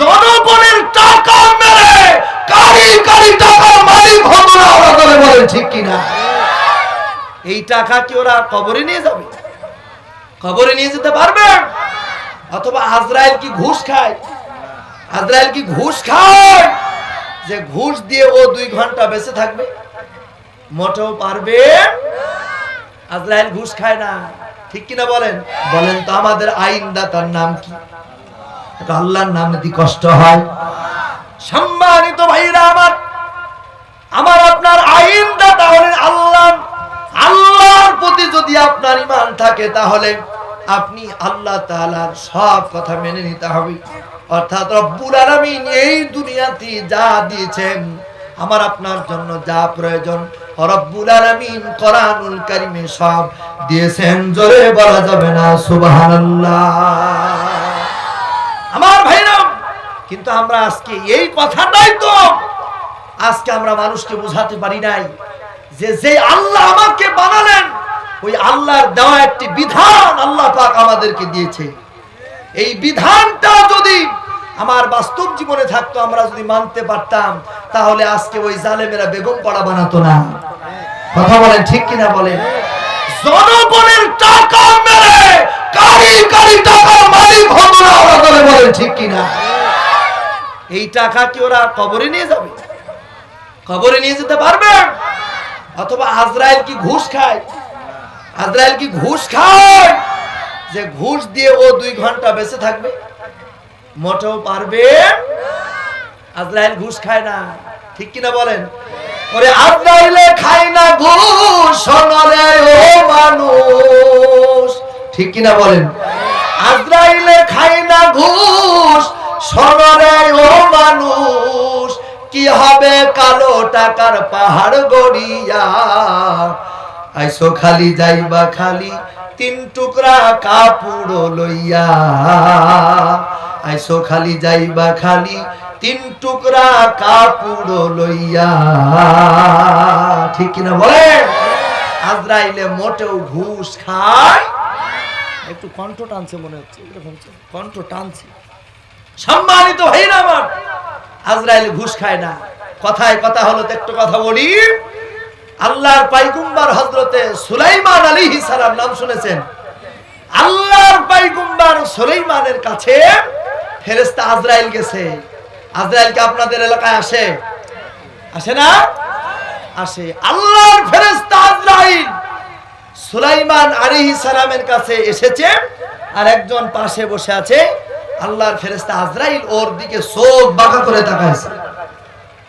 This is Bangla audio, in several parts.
জনগণের টাকা মেরে কারি কারি টাকার মালিক হতো না, ওরা করে বলেন ঠিক কিনা এই টাকা কি ওরা কবরে নিয়ে যাবে? কবরে নিয়ে যেতে পারবে? অথবা আজরাইল কি ঘুষ খায়? আজরাইল কি ঘুষ খায়? যে ঘুষ দিয়ে ও দুই ঘণ্টা বেঁচে থাকবে? মোটেও পারবে? আজরায়েল ঘুষ খায় না। ঠিক কিনা বলেন? বলেন তো আমাদের আইনদাতার নাম কি? আল্লাহর নাম যদি কষ্ট হয়। সম্মানিত ভাইরা আমার আমার আপনার আইনদাতা হলেন আল্লাহ, আল্লাহর প্রতি যদি আপনার ইমান থাকে তাহলে আপনি আল্লাহ তাআলার সব কথা মেনে নিতে হবে। অর্থাৎ রব্বুল আলামিন এই দুনিয়াতে যা দিয়েছেন, আমার আপনার জন্য যা প্রয়োজন, রব্বুল আলামিন কোরআনুল কারিমে সব দিয়েছেন। জোরে বলা যাবে না, সুবহানাল্লাহ। কিন্তু আমরা আজকে এই কথাটাই তো আজকে আমরা মানুষকে বোঝাতে পারি নাই যে যে আল্লাহ আমাকে বানালেন, ওই আল্লাহর দেওয়া একটি বিধান আল্লাহ পাক আমাদেরকে দিয়েছে। এই বিধানটা যদি আমার বাস্তব জীবনে থাকতো, আমরা যদি মানতে পারতাম, তাহলে আজকে ওই জালেমেরা বেগম পড়া বানাতো না। কথা বলেন, ঠিক কিনা বলেন? জনগণের টাকা মেরে কারি কারি টাকার মালিক হতো না ওরা বলেন, ঠিক কিনা? এই টাকা কি ওরা কবরে নিয়ে যাবে? কবরে নিয়ে যেতে পারবে? অথবা আজরাইল কি ঘুষ খায়? আজরাইল কি ঘুষ খায়? যে ঘুষ দিয়ে ও দুই ঘণ্টা বেঁচে থাকবে? মোটেও পারবে? আজরাইল ঘুষ খায় না। ঠিক কিনা বলেন? ওরে আজরাইলে খায় না ঘুষ, সোনরে ও মানুষ। ঠিক কিনা বলেন? আজরাইলে খায় না ঘুষ সোনরে ও মানুষ, কি হবে কালো টাকার পাহাড় গড়িয়া? আইসো খালি যাইবা খালি, তিন টুকরা কাপড় লইয়া। আইসো খালি যাইবা খালি, তিন টুকরা কাপড় লইয়া। ঠিক কিনা বলে আজরাইলে মোটেও ঘুষ খায়? একটু কণ্ঠ টানছে মনে হচ্ছে কণ্ঠ টানছে। সম্মানিত ভাইরা আমার, আজরাইল ঘুষ খায় না। কথায় কথা হলো একটু কথা বলি। আল্লাহর পাইগুম্বার হজরতে সুলাইমান আলী সালাম নাম শুনেছেন। আল্লাহর পাইগুম্বার সুলাইমানের কাছে ফেরেস্তা আজরাইল গেছে। আজরাইল কি আপনাদের এলাকায় আসে? আসে না? আসে। আল্লাহর ফেরেস্তা আজরাইল সুলাইমান আলাইহি সালামের কাছে এসেছে আর একজন পাশে বসে আছে। আল্লাহর ফেরেস্তা আজরাইল ওর দিকে চোখ বাঁকা করে তাকাইছে।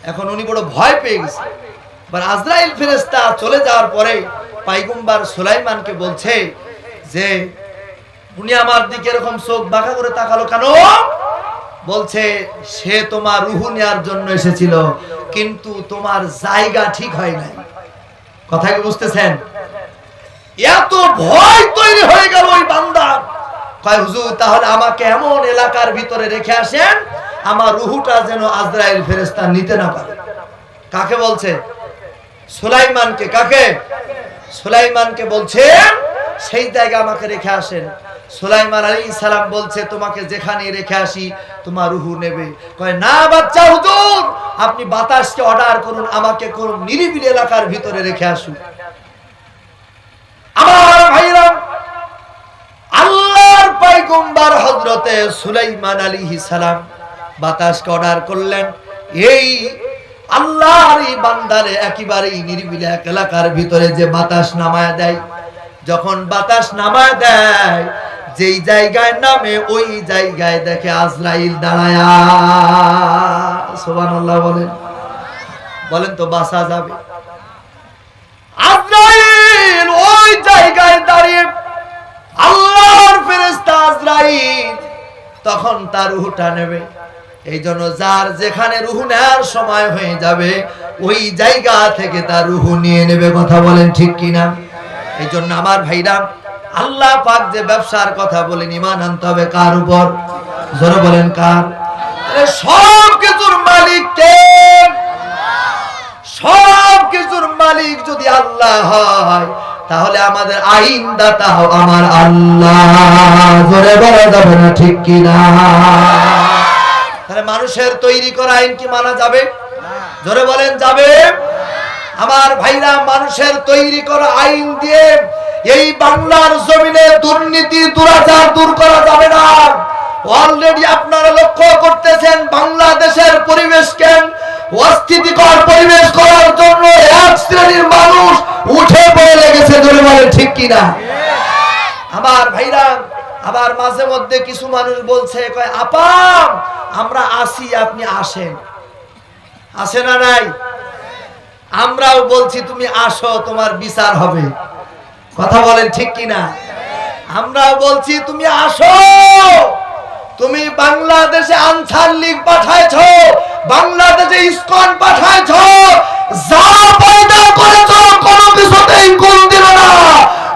এখন উনি বড় ভয় পেয়ে গেছে। এবার আজরাইল ফেরেস্তা চলে যাওয়ার পরে পাইগুম্বার সুলাইমানকে বলছে যে, উনি আমার দিকে এরকম চোখ বাঁকা করে তাকালো কেন? বলছে, সে তোমার রুহু নেওয়ার জন্য এসেছিল, কিন্তু তোমার জায়গা ঠিক হয় নাই। কথা কি বুঝতেছেন? এত ভয় তৈরি হয়ে গেল ওই বান্দার কয়, হুজুর, তাহলে আমাকে এমন এলাকার ভিতরে রেখে আসেন, আমার রুহুটা যেন আজরাইল ফেরেস্তা নিতে না পারে। কাকে বলছে? সুলাইমানকে। কাকে? সুলাইমানকে সেই আমাকে রেখে আসেন। সুলাইমান আলী বলছে, তোমাকে যেখানে রেখে আসি, তোমার রুহু নেবে। কয়, না বাচ্চা হুজুর, আপনি বাতাসকে অর্ডার করুন, আমাকে করুন নিরিবিলি এলাকার ভিতরে রেখে আসুন। আমার ভাইরা পাইগম্বার হযরতে সুলাইমান আলাইহিস সালাম বাতাসকে অর্ডার করলেন। এই আল্লাহর এই বান্দারে একেবারেই নিরিবিলি এক এলাকার ভিতরে যে বাতাস নামায় দেয়, যখন বাতাস নামায় দেয়, যেই জায়গায় নামে ওই জায়গায় দেখে আজরাইল দাঁড়ায়া। বলেন। বলেন তো বাসা যাবে। আজরাইল ওই জায়গায় দাঁড়িয়ে আল্লাহর ফেরেশতা তখন তার রুহটা নেবে। এই জন্য যার যেখানে রুহু নেওয়ার সময় হয়ে যাবে, ওই জায়গা থেকে তার রুহু নিয়ে নেবে। কথা বলেন ঠিক কিনা? এই জন্য আমার ভাইরা, আল্লাহ পাক যে ব্যবসার কথা বলেন ইমান আনতে হবে কার উপর? জোরে বলেন কার? সব কিছুর মালিক কে? সব কিছুর মালিক যদি আল্লাহ হয় তাহলে আমাদের আইনদাতা আমার আল্লাহ। জোরে বলা যাবে না ঠিক কিনা? তাহলে মানুষের তৈরি করা আইন কি মানা যাবে? জোরে বলেন যাবে। আমার ভাইরা, মানুষের তৈরি করা আইন দিয়ে এই বাংলার জমিনে দুর্নীতি, দুরাচার দূর করা যাবে না। অলরেডি আপনারা লক্ষ্য করতেছেন বাংলাদেশের পরিবেশকে অস্থিতিকর পরিবেশ করার জন্য এক শ্রেণির মানুষ উঠে পড়ে লেগেছে ধরে বলে ঠিক কিনা? আমার ভাইরা আবার মাঝে মধ্যে কিছু মানুষ বলছে, কয়, আপা, আমরা আসি, আপনি আসেন। আসে না নাই? আমরাও বলছি, তুমি আসো, তোমার বিচার হবে। কথা বলেন ঠিক কিনা? আমরাও বলছি, তুমি আসো। তুমি বাংলাদেশে আনসার লীগ পাঠাইছ, বাংলাদেশে ইসকন পাঠাইছ। যা পয়দা করেছ, কোনো কিছুতেই কোন দিল না।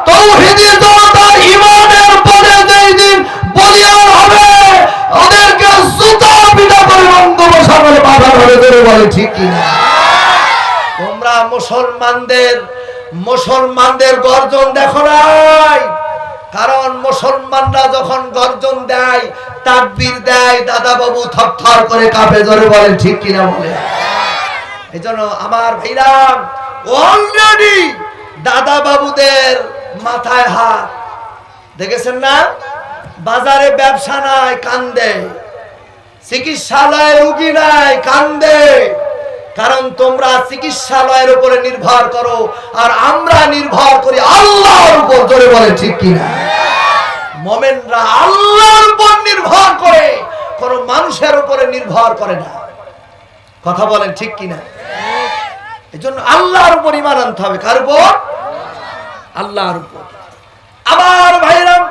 তৌহিদি পরে দিন বলিয়ান হবে ওদেরকে জুতা ঠিক কিনা তোমরা মুসলমানদের মুসলমানদের গর্জন দেখো নাই। কারণ মুসলমানরা যখন গর্জন দেয়, তাকবীর দেয় দাদা বাবু থরথর করে কাঁপে ধরে বলে, ঠিক কিনা বলে? এই জন্য আমার ভাইরা অলরেডি দাদা বাবুদের মাথায় হাত। দেখেছেন না? বাজারে ব্যবসা নাই, কান্দে। চিকিৎসালয়ে রুগী নাই, কান্দে। কারণ তোমরা চিকিৎসালয়ের উপরে নির্ভর করো, আর আমরা নির্ভর করি আল্লাহর উপর। ধরে বলে ঠিক কিনা? মোমেনরা আল্লাহর উপর নির্ভর করে, কোন মানুষের উপরে নির্ভর করে না। কথা বলেন, ঠিক কিনা? এই জন্য আল্লাহর উপর ইমান আনতে হবে। কার উপর? আল্লাহর উপর। আমার ভাইরাম,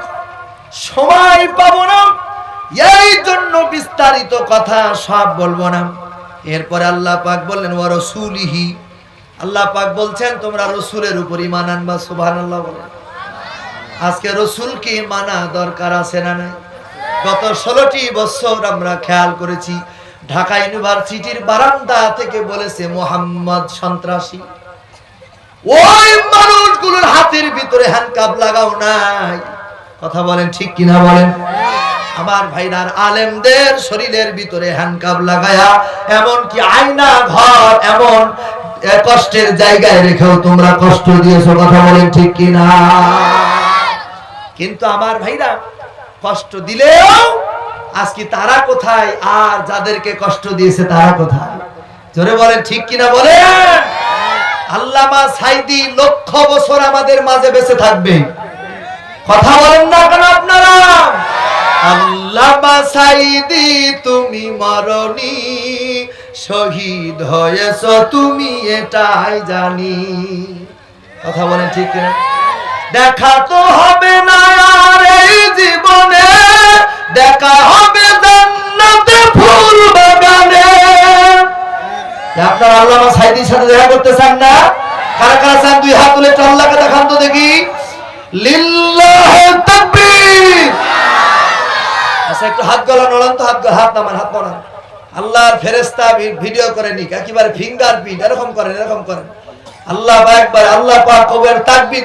সময় পাবো না। এই জন্য বিস্তারিত কথা সব বলব না। এরপরে আল্লাহ পাক বললেন ও রসুলিহি। আল্লাহ পাক বলছেন, তোমরা রসুলের উপর ইমান আনবা। সুবহানাল্লাহ বলে আজকে রসুলকে মানা দরকার আছে না নাই? গত ষোলোটি বছর আমরা খেয়াল করেছি, ঢাকা ইউনিভার্সিটির বারান্দা থেকে বলেছে, মোহাম্মদ সন্ত্রাসী। ওই মানুষগুলোর হাতের ভিতরে হ্যান্ডকাপ লাগাও নাই। কথা বলেন ঠিক কিনা বলেন? আমার ভাইরার আলেমদের শরীরের ভিতরে হ্যান্ডকাপ লাগায়া এমন কি আয়না ঘর এমন কষ্টের জায়গায় রেখেও তোমরা কষ্ট দিয়েছ, কথা বলেন ঠিক কিনা? কিন্তু আমার ভাইরা কষ্ট দিলেও, আজকে তারা কোথায়? আর যাদেরকে কষ্ট দিয়েছে তারা কোথায়? জোরে বলেন ঠিক কিনা বলেন? আল্লামা সাইদি লক্ষ বছর আমাদের মাঝে বেঁচে থাকবে। কথা বলেন না কেন আপনারা? আল্লামা সাইদি, তুমি মরণি শহীদ হয়েছ, তুমি এটাই জানি। কথা বলেন ঠিক কিনা? দেখা তো হবে না আর এই জীবনে, দেখা হবে জান্নাতে ফুল বাগানে। আপনার সাইদির সাথে দেখা করতে চান না? কারা কারা চান? দুই হাত তুলে দেখান তো দেখি। আচ্ছা একটু ভিডিও ফিঙ্গার এরকম করেন, এরকম আল্লাহ আল্লাহ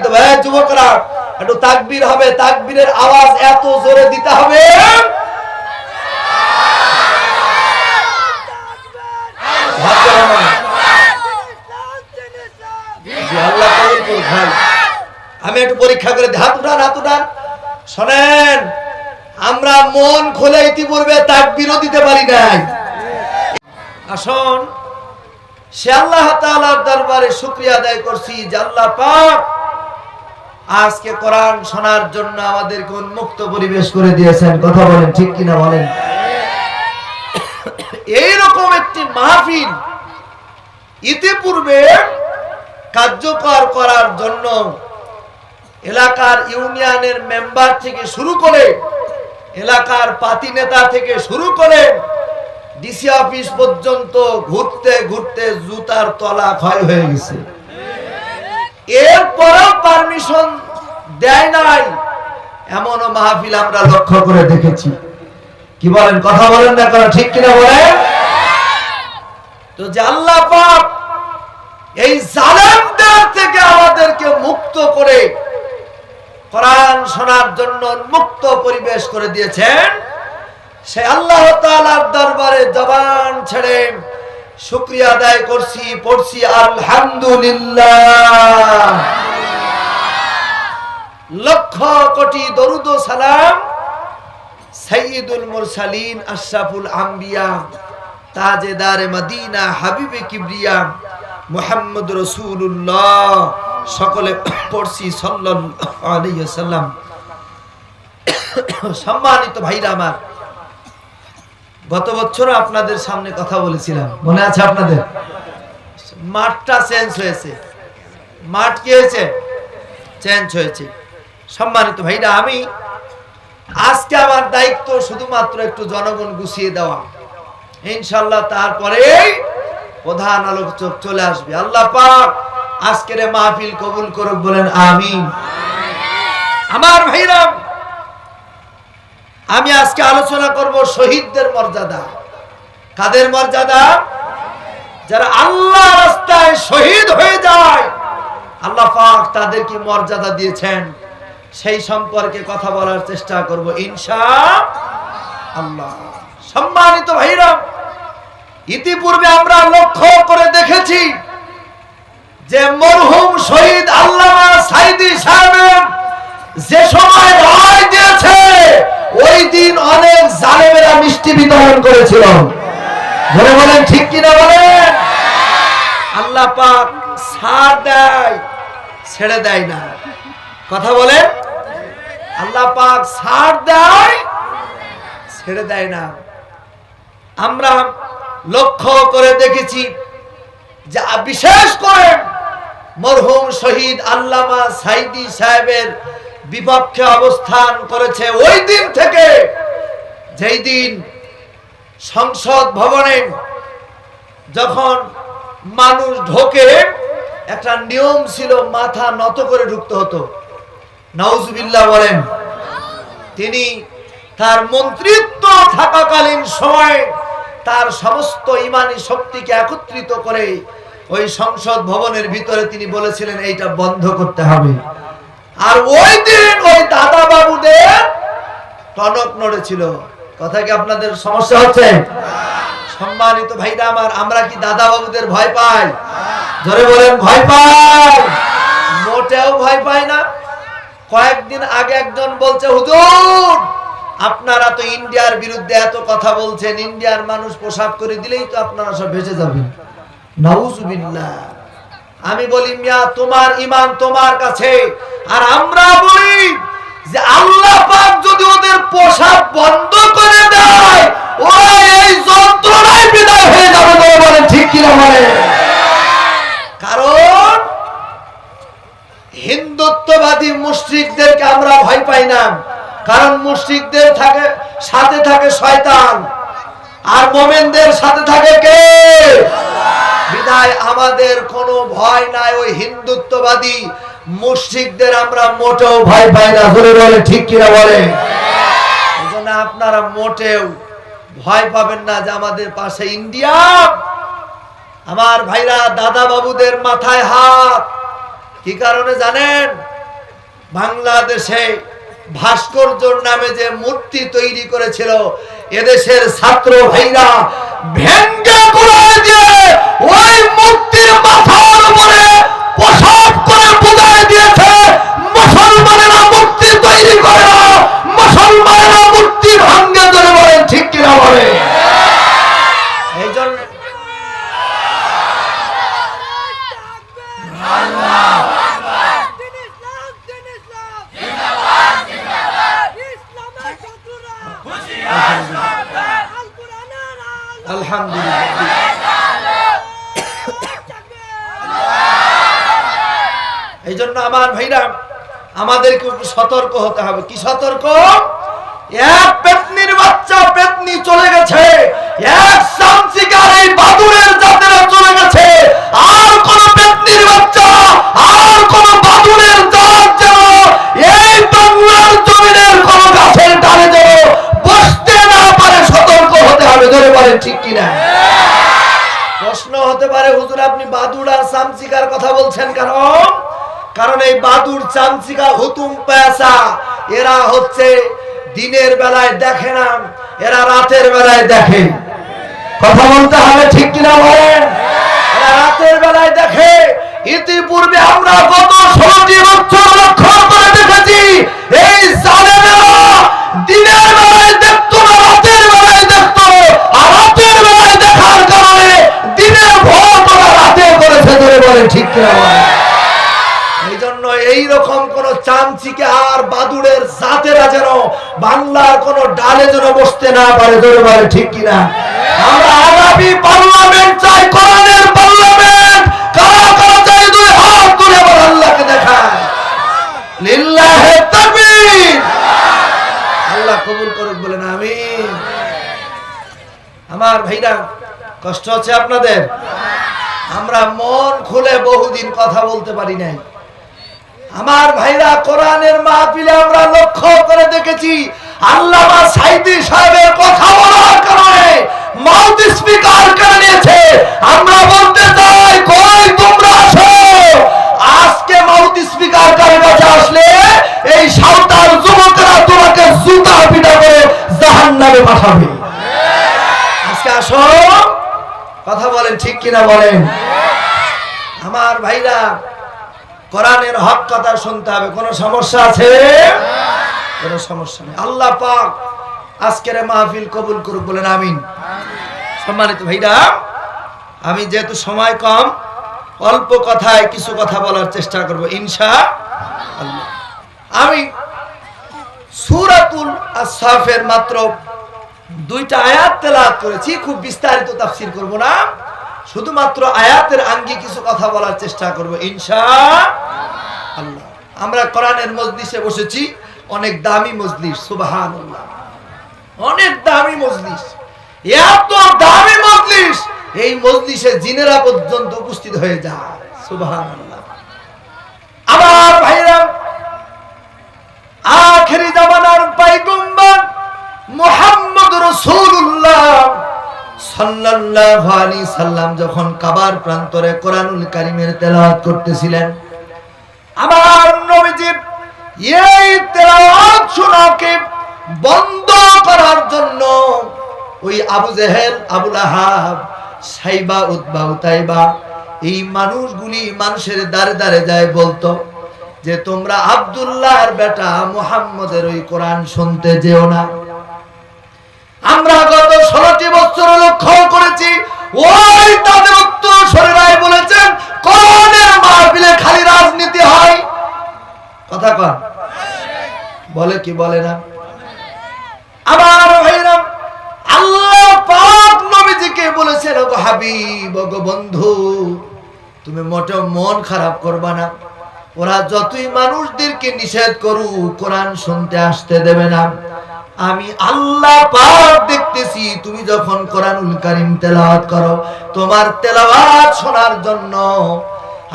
দেবে। যুবকরা, একটু তাকবীর হবে, তাকবীরের আওয়াজ এত জোরে দিতে হবে হাত গলা নড়ান। জি, আল্লাহ কবুল করুক, ভাই। আমি একটু পরীক্ষা করে। হাত উঠান হাত উঠান। শোনেন, আমরা মন খুলে ইতিপূর্বে তাক দিতে পারি নাই। আসুন, সে আল্লাহ দরবারে শুকরিয়া আদায় করছি যে আল্লাহ আজকে কোরআন শোনার জন্য আমাদেরকে উন্মুক্ত পরিবেশ করে দিয়েছেন। কথা বলেন, ঠিক কিনা বলেন? এইরকম একটি মাহফিল ইতিপূর্বে কার্যকর করার জন্য এলাকার ইউনিয়নের মেম্বার থেকে শুরু করে এলাকার পাতি নেতা থেকে শুরু করে ডিসি অফিস পর্যন্ত ঘুরতে ঘুরতে জুতার তলা ক্ষয় হয়ে গেছে। এরপরেও পারমিশন দেয় নাই, এমনও মাহফিল আমরা লক্ষ্য করে দেখেছি। কি বলেন, কথা বলেন না কেন, ঠিক কিনা বলেন? তো যে আল্লাহ পাক এই জালেমদের থেকে আমাদেরকে মুক্ত করে কোরআন শোনার জন্য মুক্ত পরিবেশ করে দিয়েছেন, সে আল্লাহ তাআলার দরবারে জবাব ছেড়ে শুক্রিয়া আদায় করছি, পড়ছি, আলহামদুলিল্লাহ। লক্ষ কোটি দরুদ সালাম সৈয়দুল মুরসালিন, আশরাফুল আম্বিয়া। তাজেদার মদিনা হাবিবে কিবরিয়া মুহাম্মদ রসুল্লাহ সকলে পড়ছি ওয়াসাল্লাম। সম্মানিত ভাইরা আমার, গত বছর আপনাদের সামনে কথা বলেছিলাম। মনে আছে আপনাদের? মাঠটা চেঞ্জ হয়েছে। মাঠ কি হয়েছে? চেঞ্জ হয়েছে। সম্মানিত ভাইরা, আমি আজকে আমার দায়িত্ব শুধুমাত্র একটু জনগণ গুছিয়ে দেওয়া। ইনশাল্লাহ তারপরে প্রধান আলোচক চলে আসবে। আল্লাহ পাক আজকের মাহফিল কবুল করুক বলেন আমি আমার ভাইরাম আমি আজকে আলোচনা করব শহীদদের মর্যাদা। কাদের মর্যাদা? যারা আল্লাহ রাস্তায় শহীদ হয়ে যায়, আল্লাহ পাক তাদের কি মর্যাদা দিয়েছেন? সেই সম্পর্কে কথা বলার চেষ্টা করব ইনশা আল্লাহ। সম্মানিত ভাইরা ইতিপূর্বে আমরা লক্ষ্য করে দেখেছি যে মরহুম শহীদ আল্লামা সাইদি সাহেবের যে সময় রায় দিয়েছে, ওই দিন অনেক জালেমেরা মিষ্টি বিতরণ করেছিল। ধরে বলেন, ঠিক কিনা বলেন? আল্লাহ পাক ছাড় দেয়, ছেড়ে দেয় না। কথা বলেন? আল্লাহ পাক ছাড় দেয়, ছেড়ে দেয় না। আমরা লক্ষ্য করে দেখেছি যে বিশেষ করে মরহুম শহীদ আল্লামা সাইদি সাহেবের বিপক্ষে অবস্থান করেছে ওই দিন থেকে। যেই দিন সংসদ ভবনে যখন মানুষ ঢোকে, একটা নিয়ম ছিল, মাথা নত করে ঢুকতে হতো। নাউজুবিল্লাহ বলেন, তিনি তার মন্ত্রিত্ব থাকাকালীন সময় তার সমস্ত ইমানি শক্তিকে একত্রিত করে ওই সংসদ ভবনের ভিতরে তিনি বলেছিলেন, এইটা বন্ধ করতে হবে। আর ওই দিন ওই দাদা বাবুদের টনক নড়েছিল। কথা কি আপনাদের সমস্যা হচ্ছে? সম্মানিত ভাইরা আমার, আমরা কি দাদা বাবুদের ভয় পাই? ধরে বলেন, ভয় পাই। মোটেও ভয় পাই না। কয়েকদিন আগে একজন বলছে, হুজুর আপনারা তো ইন্ডিয়ার বিরুদ্ধে এত কথা বলছেন, ইন্ডিয়ার মানুষ পোশাক করে দিলেই তো আপনারা সব ভেসে যাবেন। আমি বলি, মিয়া, তোমার ইমান তোমার কাছে। আর আমরা বলি যে আল্লাহ পাক যদি ওদের পোশাক বন্ধ করে দেয়, ওরা এই যন্ত্রণায় বিদায় হয়ে যাবে বলে বলেন, ঠিক কিনা বলে কারণ হিন্দুত্ববাদী মুশরিকদেরকে আমরা ভয় পাই না। কারণ মুশরিকদের থাকে, সাথে থাকে শয়তান। আর মোমেনদের সাথে থাকে কে? বিদায় আমাদের কোনো ভয় নাই, ওই হিন্দুত্ববাদী মুশরিকদের আমরা মোটেও ভয় পাই না। ধরে বলে, ঠিক কিনা বলে? আপনারা মোটেও ভয় পাবেন না যে আমাদের পাশে ইন্ডিয়া। আমার ভাইরা দাদা বাবুদের মাথায় হাত। কি কারণে জানেন? বাংলাদেশে ভাস্কর্যর নামে যে মূর্তি তৈরি করেছিল এদেশের ছাত্র ভাইরা ভেঙ্গে করে দিয়ে ওই মূর্তির মাথার উপরে পোশাক করে বুঝায় দিয়েছে মুসলমানেরা মূর্তি তৈরি করে না মুসলমানেরা মূর্তি ভাঙ্গে ধরে বলেন ঠিক কিনা বলে এই জন্য দিন ইসলাম দিন ইসলাম জিন্দাবাদ জিন্দাবাদ ইসলামের শত্রুরা আল কোরআনের আলো আলহামদুলিল্লাহ এই জন্য আমার ভাইরা, আমাদেরকে সতর্ক হতে হবে। কি সতর্ক? বাচ্চা চলে গেছে। সামসিকার চলে গেছে। আর কোন বসতে না পারে। সতর্ক হতে হবে। ধরে ঠিক প্রশ্ন হতে পারে, হুজুর আপনি বাদুড় আর চামচিকার কথা বলছেন কেন? কারণ এই বাদুর চামচিকা হুতুম পেশা এরা হচ্ছে দিনের বেলায় দেখে না, এরা রাতের বেলায় দেখে। কথা বলতে হবে ঠিক কিনা বলেন? রাতের বেলায় দেখে। ইতিপূর্বে আমরা গত ষোলোটি বছর লক্ষ্য করে দেখেছি, এই দিনের বেলায় দেখতো না, রাতের বেলায় দেখতো, আর রাতের বেলায় দেখার কারণে দিনের ভোট ওরা রাতে করেছে ধরে বলে ঠিক কিনা এইরকম কোন চামচিকে আর বাদুড়ের জাতেরা যেন বাংলার কোন ডালে যেন বসতে না পারে, ধরে বলে, ঠিক কিনা আমরা আগামী পার্লামেন্ট চাই, কোরআনের পার্লামেন্ট। কারা কারা চাই, দুই হাত তুলে আবার আল্লাহকে দেখায়। লিল্লাহে তাকবীর। আল্লাহ কবুল করুক, বলেন আমিন। আমার ভাইরা, কষ্ট হচ্ছে আপনাদের? আমরা মন খুলে বহুদিন কথা বলতে পারি নাই। আমার ভাইরা কোরআনের মাহফিলে আমরা লক্ষ্য করে দেখেছি, আল্লামা সাইদি সাহেবের কথা বলার কারণে মাউথ স্পিকার করে নিয়েছে। আমরা বলতে চাই, কই তোমরা আসো? আজকে মাউথ স্পিকার কার কাছে আসলে এই সাঁওতাল যুবকেরা তোমাকে জুতা পিটা করে জাহান্নামে পাঠাবে। আজকে আসো। কথা বলেন, ঠিক কিনা বলেন? আমার ভাইরা কোরআনের হক কথা শুনতে হবে, কোনো সমস্যা আছে? কোনো সমস্যা নেই। আল্লাহ পাক আজকের মাহফিল কবুল করুক, বলেন আমিন। সম্মানিত ভাইরা, আমি যেহেতু সময় কম, অল্প কথায় কিছু কথা বলার চেষ্টা করব, ইনশা আমি সূরাতুল আসফের মাত্র দুইটা আয়াত তেলাওয়াত করেছি, খুব বিস্তারিত তাফসীর করব না। শুধুমাত্র আয়াতের আঙ্গি কিছু কথা বলার চেষ্টা করব, ইনশা আল্লাহ। আমরা কোরআনের মজলিসে বসেছি, অনেক দামি মজলিস, সুবহানাল্লাহ। অনেক দামি মজলিস। এত দামি মজলিস, এই মজলিসে জিনেরা পর্যন্ত উপস্থিত হয়ে যায়, সুবহানাল্লাহ। আমার ভাইরা, আখেরি জামানার পাইগম্বর মুহাম্মদ রাসূলুল্লাহ সাল্লাল্লাহু আলাইহি সাল্লাম যখন কাবার প্রান্তরে করতেছিলেন এই বন্ধ করার জন্য ওই এই মানুষগুলি মানুষের দাঁড়ে দাঁড়ে যায় বলতো যে তোমরা আব্দুল্লাহর বেটা মুহাম্মদের ওই কোরআন শুনতে যেও না। আমরা গত ষোলোটি বছর লক্ষ্য করেছি। ওই তাদের উত্তর শরীরাই বলেছেন, কোরআনের মাহফিলে খালি রাজনীতি হয়। কথা কন। বলে কি বলে না? ভাইরা আল্লাহ পাক নবীজিকে বলেছেন, ওগো হাবিব, ওগো বন্ধু, তুমি মোটেও মন খারাপ করবা না। ওরা যতই মানুষদেরকে নিষেধ করুক, কোরআন শুনতে আসতে দেবে না। আমি আল্লাহ পাক দেখতেছি, তুমি যখন কোরআনুল কারীম তেলাওয়াত করো, তোমার তেলাওয়াত শোনার জন্য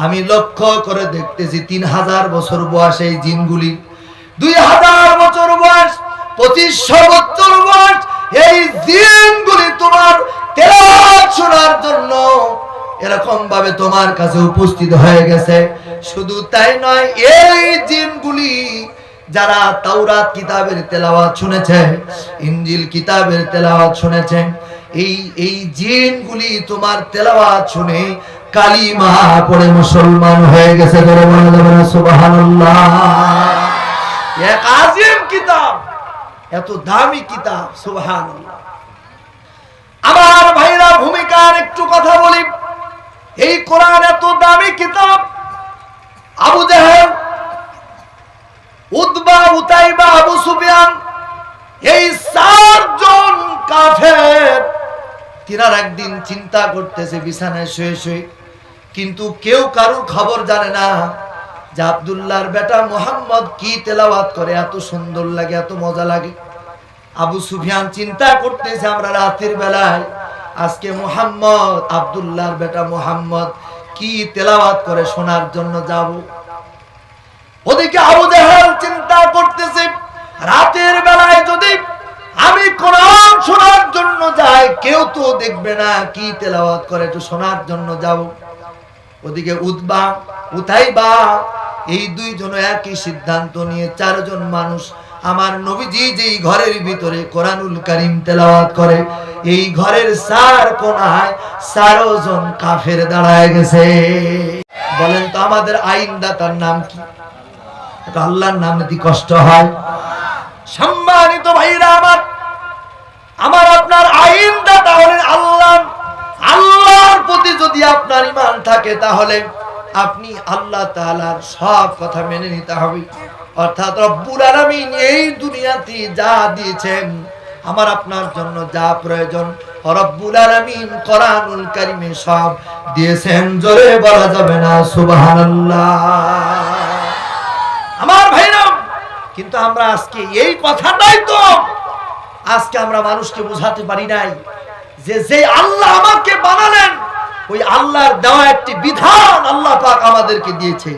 আমি লক্ষ্য করে দেখতেছি, তিন হাজার বছর বয়স এই জিনগুলি, দুই হাজার বছর বয়স, পঁচিশশো বছর বয়স, এই জিনগুলি তোমার তেলাওয়াত শোনার জন্য এরকম ভাবে তোমার কাছে উপস্থিত হয়ে গেছে। শুধু তাই নয়, এই জিনগুলি যারা তাওরাত কিতাবের তেলাওয়াত শুনেছে, ইনজিল কিতাবের তেলাওয়াত শুনেছে, এই এই জিনগুলি তোমার তেলাওয়াত শুনে কালিমা পড়ে মুসলমান হয়ে গেছে সুবহানাল্লাহ। এক আজিম কিতাব, এত দামি কিতাব, সুবহানাল্লাহ। আমার ভাইরা ভূমিকার একটু কথা বলি। এই কোরআন এত দামি কিতাব, আবু জাহেল উদ্বা উতাইবা আবু সুফিয়ান, এই চারজন কাফের। তিনার একদিন চিন্তা করতেছে, বিছানায় শুয়ে শুয়ে। কিন্তু কেউ কারোর খবর জানে না যে আব্দুল্লাহর বেটা মোহাম্মদ কি তেলাওয়াত করে, এত সুন্দর লাগে, এত মজা লাগে। আবু সুফিয়ান চিন্তা করতেছে, আমরা রাতের বেলায় আজকে মোহাম্মদ, আব্দুল্লাহর বেটা মোহাম্মদ কি তেলাওয়াত করে, শোনার জন্য যাব। ওদিকে আবু জাহেল চিন্তা করতেছে, রাতের বেলায় যদি আমি কোরআন শোনার জন্য যাই, কেউ তো দেখবে না কি তেলাওয়াত করে, একটু শোনার জন্য যাব। ওদিকে উদ্বা উথাইবা এই দুইজন একই সিদ্ধান্ত নিয়ে চারজন মানুষ আমার নবীজি যেই ঘরের ভিতরে কোরআনুল কারিম তেলাওয়াত করে, এই ঘরের সার কোনায় চারো জন কাফের দাঁড়ায় গেছে। বলেন তো আমাদের আইনদাতার নাম কি? আল্লাহর নাম যদি কষ্ট হয়। সম্মানিত ভাইরা আমার আমার আপনার আইনদাতা হলেন আল্লাহ, আল্লাহর প্রতি যদি আপনার ইমান থাকে তাহলে আপনি আল্লাহ তাআলার সব কথা মেনে নিতে হবে। অর্থাৎ রব্বুল আলামিন এই দুনিয়াতে যা দিয়েছেন, আমার আপনার জন্য যা প্রয়োজন, রব্বুল আলামিন কোরআনুল কারিমে সব দিয়েছেন। জোরে বলা যাবে না, সুবহানাল্লাহ আমার ভাইরাম কিন্তু আমরা আজকে এই কথাটাই তো আজকে আমরা মানুষকে বোঝাতে পারি নাই যে যে আল্লাহ আমাকে বানালেন, ওই আল্লাহর দেওয়া একটি বিধান আল্লাহ পাক আমাদেরকে দিয়েছে।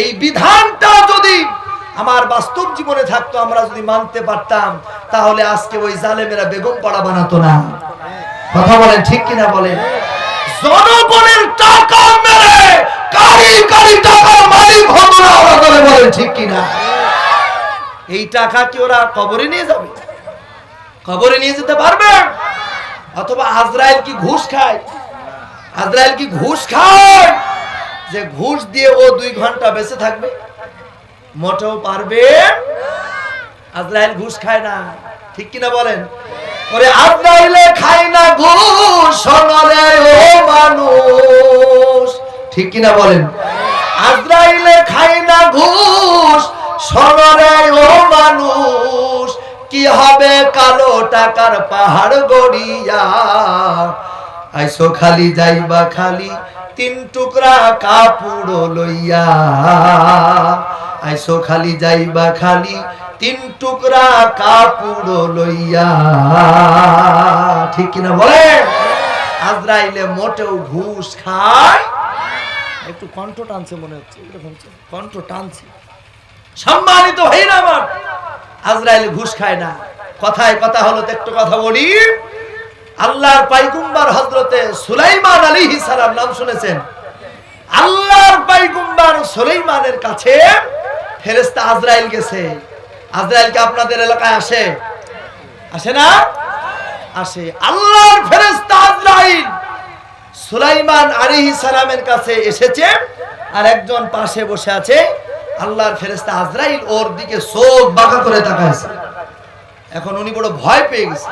এই বিধানটা যদি আমার বাস্তব জীবনে থাকতো, আমরা যদি মানতে পারতাম, তাহলে আজকে ওই জালেমেরা বেগম পাড়া বানাতো না। কথা বলেন ঠিক কিনা বলেন? জনগণের টাকা মেরে কারি কারি টাকার মালিক হতো না ওরা বলেন ঠিক কিনা? এই টাকা কি ওরা কবরে নিয়ে যাবে? কবরে নিয়ে যেতে পারবে? অথবা আজরাইল কি ঘুষ খায়? আজরাইল কি ঘুষ খায়? যে ঘুষ দিয়ে ও দুই ঘণ্টা বেঁচে থাকবে? মোটেও পারবে? আজরাইল ঘুষ খায় না। ঠিক কিনা বলেন? ওরে আজরাইলে খায় না ঘুষ ও মানুষ। ঠিক কিনা বলেন? ও মানুষ, কি হবে কালো টাকার পাহাড় গড়িয়া? আইসো খালি যাইবা খালি, তিন টুকরা কাপড় লইয়া। আইসো খালি যাইবা খালি, তিন টুকরা কাপড় লইয়া। ঠিক কিনা বলে? আজরাইলে মোটেও ঘুষ খায়? একটু কণ্ঠ টানছে মনে হচ্ছে। কণ্ঠ টানছে। সম্মানিত ভাইরা আমার, আজরাইল ঘুষ খায় না। কথায় কথা হলো একটু কথা বলি। আল্লাহর পাইগুম্বার হজরতে সুলাইমান আলী সালাম নাম শুনেছেন। আল্লাহর পাইগুম্বার সুলাইমানের কাছে ফেরেস্তা আজরাইল গেছে। আজরাইল কি আপনাদের এলাকায় আসে? আসে না? আসে। আল্লাহর ফেরেস্তা আজরাইল সুলাইমান আলাইহিস সালামের কাছে এসেছে আর একজন পাশে বসে আছে। আল্লাহর ফেরেস্তা আজরাইল ওর দিকে চোখ বাঁকা করে তাকাইছে। এখন উনি বড় ভয় পেয়ে গেছে।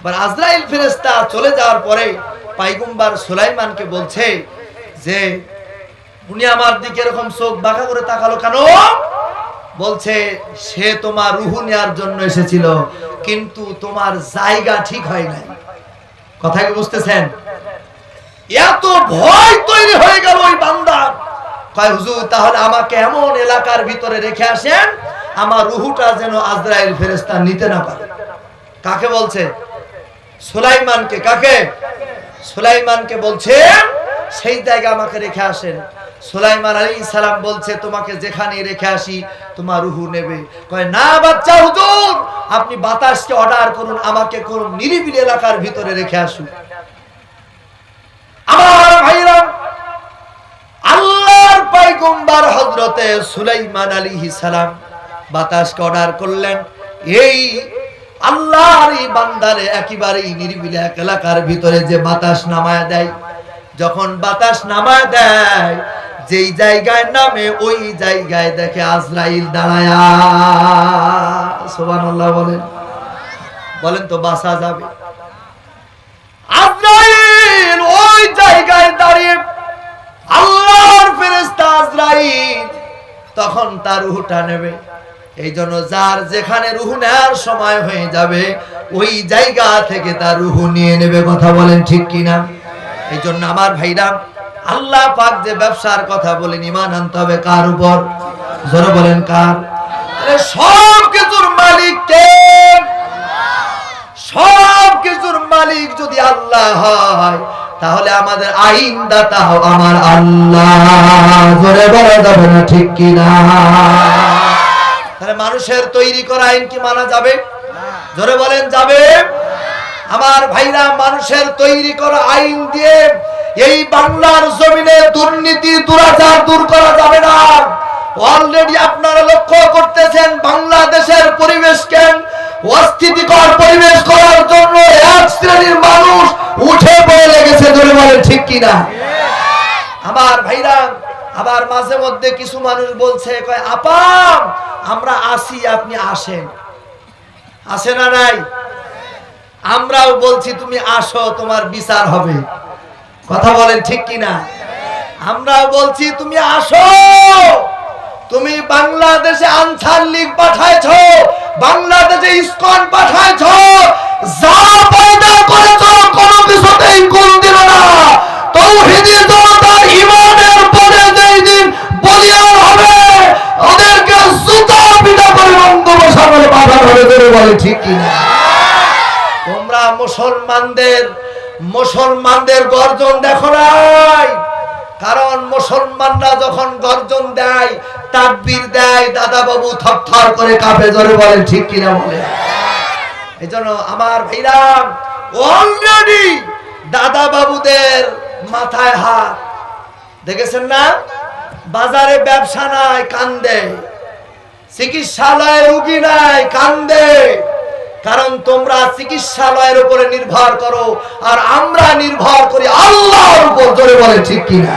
এবার আজরাইল ফেরেস্তা চলে যাওয়ার পরে পাইগুম্বার সুলাইমানকে বলছে যে, উনি আমার দিকে এরকম চোখ বাঁকা করে তাকালো কেন? বলছে, সে তোমার রুহু নেওয়ার জন্য এসেছিল, কিন্তু তোমার জায়গা ঠিক হয় নাই। কথা কি বুঝতেছেন? এত ভয় তৈরি হয়ে গেল ওই বান্দার তাহলে আমাকে এমন এলাকার ভিতরে রেখে আসেন, আমার রুহুটা যেন আজরাইল ফেরেস্তা নিতে না পারে। কাকে বলছে? সুলাইমানকে। কাকে? সুলাইমানকে সেই জায়গা আমাকে রেখে আসেন। সুলাইমান আলী বলছে, তোমাকে যেখানে রেখে আসি, তোমার রুহু নেবে। কয়, না বাচ্চা হুজুর, আপনি বাতাসকে অর্ডার করুন, আমাকে কোন নিরিবিলি এলাকার ভিতরে রেখে আসুন। আমার ভাইরা আল্লাহর পাইগম্বার হযরতে সুলাইমান আলাইহিস সালাম বাতাসকে অর্ডার করলেন। এই আল্লাহর এই বান্দারে একেবারেই নিরিবিলি এক এলাকার ভিতরে যে বাতাস নামায় দেয়, যখন বাতাস নামায় দেয়, যেই জায়গায় নামে ওই জায়গায় দেখে আজরাইল দাঁড়ায়া। বলেন। বলেন তো বাসা যাবে। আজরাইল ওই জায়গায় দাঁড়িয়ে আল্লাহর ফেরেশতা আজরাইল তখন তার রুহটা নেবে। এই জন্য যার যেখানে রুহু নেওয়ার সময় হয়ে যাবে, ওই জায়গা থেকে তার রুহু নিয়ে নেবে কথা বলেন ঠিক কিনা? এই জন্য আমার ভাইরা, আল্লাহ পাক যে ব্যবসার কথা বলেন ইমান আনতে হবে কার উপর? জোরে বলেন কার? সব কিছুর মালিক কে? সব কিছুর মালিক যদি আল্লাহ হয় তাহলে আমাদের আইন দাতা আমার আল্লাহ। জোরে বলা যাবে না ঠিক কিনা? তাহলে মানুষের তৈরি করা আইন কি মানা যাবে? জোরে বলেন যাবে। আমার ভাইরা, মানুষের তৈরি করা আইন দিয়ে এই বাংলার জমিনে দুর্নীতি, দুরাচার দূর করা যাবে না। অলরেডি আপনারা লক্ষ্য করতেছেন, বাংলাদেশের পরিবেশ পরিবেশকে অস্থিতিকর পরিবেশ করার জন্য এক শ্রেণির মানুষ উঠে পড়ে লেগেছে ধরে ঠিক কিনা? আমার ভাইরা, আবার মাঝে মধ্যে কিছু মানুষ বলছে, কয়, আপা, আমরা আসি, আপনি আসেন। আসে না নাই? আমরাও বলছি, তুমি আসো, তোমার বিচার হবে। কথা বলেন ঠিক কিনা? আমরাও বলছি, তুমি আসো। তুমি বাংলাদেশে আনসার লীগ পাঠাইছ, বাংলাদেশে ইসকন পাঠাইছ পয়দা করেছ কিছুতেই কোন দিল না। তৌহিদি জনতার ইমানের পরে যেই দিন হবে ওদেরকে জুতা পিটা করে বঙ্গোপসাগরে পাঠানো হবে বলে, ঠিক তোমরা মুসলমানদের মুসলমানদের গর্জন দেখো নাই। কারণ মুসলমানরা যখন গর্জন দেয়, তাকবীর দেয় দাদা বাবু থরথর করে কাঁপে ধরে বলে ঠিক কিনা বলে এই জন্য আমার ভাইরা অলরেডি দাদা বাবুদের মাথায় হাত, দেখেছেন না? বাজারে ব্যবসা নাই, কান্দে। চিকিৎসালয়ে রুগী নাই, কান্দে। কারণ তোমরা চিকিৎসালয়ের উপরে নির্ভর করো, আর আমরা নির্ভর করি আল্লাহর উপর, জোরে বলে ঠিক কিনা?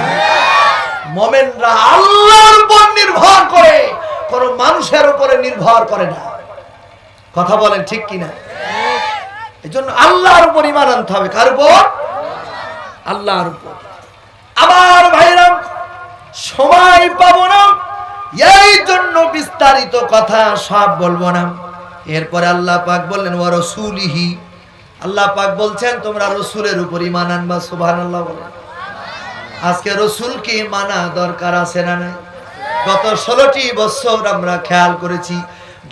মোমেনরা আল্লাহর উপর নির্ভর করে, কোন মানুষের উপরে নির্ভর করে না। কথা বলেন ঠিক কিনা? এই জন্য আল্লাহর উপর ইমান আনতে হবে। কার উপর? আল্লাহর উপর। আমার ভাইরাম সময় পাবো না। এই জন্য বিস্তারিত কথা সব বলব না। এরপরে আল্লাহ পাক বললেন ও রসুলিহি। আল্লাহ পাক বলছেন, তোমরা রসুলের উপর ইমান আনবা। সুবহানাল্লাহ বলেন। আজকে রসুলকে মানা দরকার আছে না নাই? গত ষোলোটি বছর আমরা খেয়াল করেছি,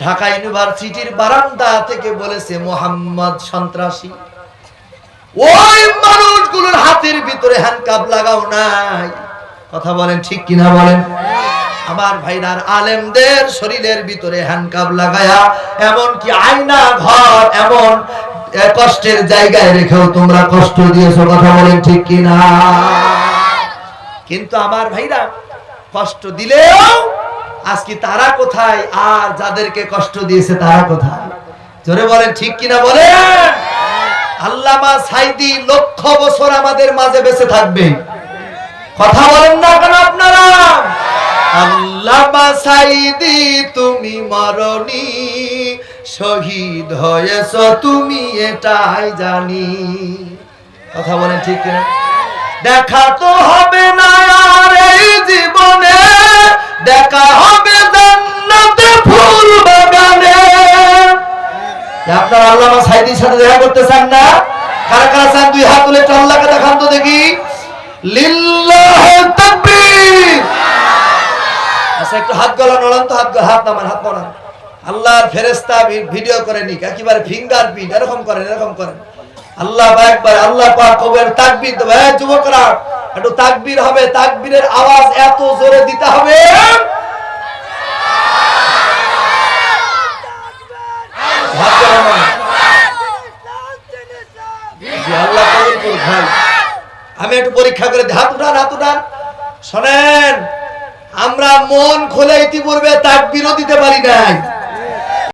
ঢাকা ইউনিভার্সিটির বারান্দা থেকে বলেছে মোহাম্মদ সন্ত্রাসী। ওই মানুষগুলোর হাতের ভিতরে হ্যান্ডকাপ লাগাও নাই। কথা বলেন ঠিক কিনা বলেন? আমার ভাইরার আলেমদের শরীরের ভিতরে হ্যান্ডকাপ লাগায়া এমন কি আয়না ঘর এমন কষ্টের জায়গায় রেখেও তোমরা কষ্ট দিয়েছ, কথা বলেন ঠিক কিনা? কিন্তু আমার ভাইরা কষ্ট দিলেও আজকে তারা কোথায়? আর যাদেরকে কষ্ট দিয়েছে তারা কোথায়? জোরে বলেন, ঠিক কিনা বলেন? আল্লামা সাইদি লক্ষ বছর আমাদের মাঝে বেঁচে থাকবে। কথা বলেন না কেন আপনারা? আল্লামা সাইদি, তুমি মরণি শহীদ হয়েছ, তুমি এটাই জানি। কথা বলেন ঠিক কিনা? দেখা তো হবে না আর এই জীবনে, দেখা হবে জান্নাতে ফুল বাগানে। আপনার আল্লামা সাইদির সাথে দেখা করতে চান না? কারা কারা চান? দুই হাত তুলে আল্লাহকে দেখান তো দেখি। লিল্লাহ তাকবীর। আচ্ছা একটু হাত গলা নড়ান তো হাত হাত নামান, হাত নড়ান আল্লাহর ফেরেস্তা ভিডিও করে নিক একেবারে ফিঙ্গার প্রিন্ট এরকম করেন এরকম করেন। আল্লাহ একবার আল্লাহ কবের তাকবীর দেবে। হ্যাঁ যুবকরা, একটু তাকবীর হবে, তাকবীরের আওয়াজ এত জোরে দিতে হবে। আমি একটু পরীক্ষা করে। হাত উঠান হাত উঠান। শোনেন, আমরা মন খুলে ইতিপূর্বে তাকবীরও দিতে পারি নাই।